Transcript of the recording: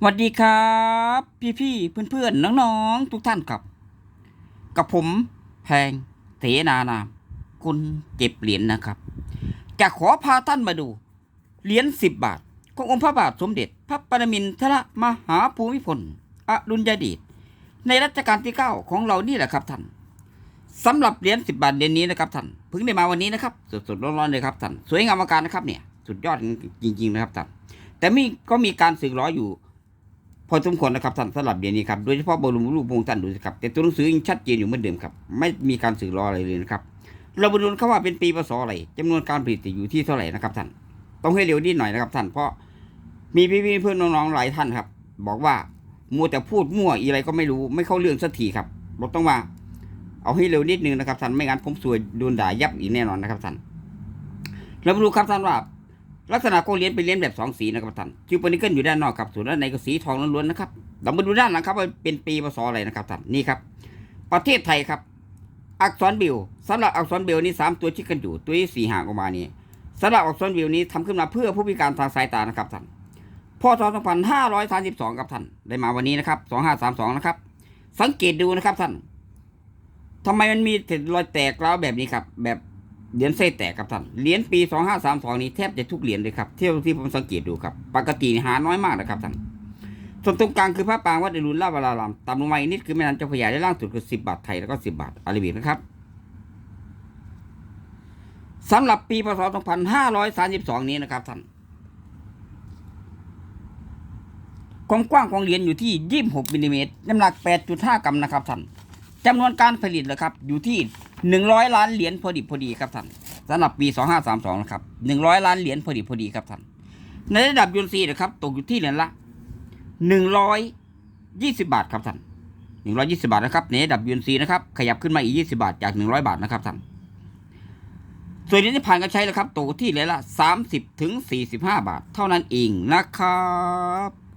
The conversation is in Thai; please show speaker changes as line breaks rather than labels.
สวัสดีครับ พี่พี่เพื่อนเพื่อนน้องๆ ทุกท่านครับ กับผมแพงเสนานามคุณเก็บเหรียญนะครับ จะขอพาท่านมาดูเหรียญสิบบาท ขององค์พระบาทสมเด็จ พระปรมินทรมหาภูมิพลอดุลยเดชในรัชกาลที่เก้าของเรานี่แหละครับท่านสำหรับเหรียญสิบบาทเหรียญนี้นะครับท่านเพิ่งได้มาวันนี้นะครับสดๆร้อนๆเลยครับท่านสวยงามอลังการนะครับเนี่ย สุดยอดจริงๆนะครับท่านแต่มีก็มีการสึกล้ออยู่ พอสมควรนะครับท่านสำหรับเดือนนี้ครับโดยเฉพาะบรมรูปพระองท่านดูสิครับแต่ตัวหนังสือยังชัดเจนอยู่เหมือนเดิมครับไม่มีการสื่อรออะไรเลยนะครับเราบรรลุเขาว่าเป็นปีพศอะไรจำนวนการผลิตอยู่ที่เท่าไหร่นะครับท่านต้องให้เร็วนิดหน่อยนะครับท่านเพราะมีพี่ๆเพื่อนน้องๆหลายท่านครับ บอกว่ามัวแต่พูดมั่วอะไรก็ไม่รู้ไม่เข้าเรื่องสักทีครับเราต้องมาเอาให้เร็วนิดนึงนะครับท่านไม่งั้นผมสวยโดนด่ายับอีกแน่นอนนะครับท่านเรามาดูครับท่านว่า ลักษณะของเหรียญเป็นเหรียญแบบสองสีนะครับท่านคิวปนิเกิลอยู่ด้านนอกครับส่วนด้านในก็สีทองล้วนๆนะครับเรามาดูด้านหลังครับว่าเป็นปีพศอะไรนะครับท่านนี่ครับประเทศไทยครับ อักษรบิวสำหรับอักษรบิวนี้สามตัวที่กันอยู่ตัวที่สี่ห่างออกมานี่สำหรับอักษรบิวนี้ทำขึ้นมาเพื่อผู้พิการทางสายตานะครับท่านพศ2532ครับท่านได้มาวันนี้นะครับ2532นะครับสังเกตดูนะครับท่านทำไมมันมีรอยแตกร้าวแบบนี้ครับ แบบ เหรียญเส้แตกครับท่าน เหรียญปี 2532 นี้แทบจะทุกเหรียญเลยครับเที่ยวที่ผมสังเกตดูครับ ปกติหาน้อยมากนะครับท่าน ส่วนตรงกลางคือพระปรางวัดอรุณราชวรารามตามลงมาอีกนิดคือแม่น้ำเจ้าพระยาได้ล่างสุดคือ 10 บาทไทยแล้วก็ 10 บาทอาราบิกนะครับสำหรับปีพศ 2532 นี้นะครับท่านความกว้างของเหรียญอยู่ที่ 26มิลลิเมตรน้ำหนัก 8.5 กรัมนะครับท่านจำนวนการผลิตเลยครับอยู่ที่ 100 ล้านเหรียญพอดีพอดีครับท่านสำหรับปี 2532นะครับ100 ล้านเหรียญพอดีพอดีครับท่านในระดับยูนซีนะครับตกอยู่ที่เหรียญละ 120 บาทครับท่าน120 บาทนะครับในระดับยูนซีนะครับขยับขึ้นมาอีก 20 บาทจาก 100 บาทนะครับท่านส่วนเหรียญที่ผ่านการใช้แล้วครับตกที่เหรียญละ 30ถึง45 บาท เท่านั้นเองนะครับ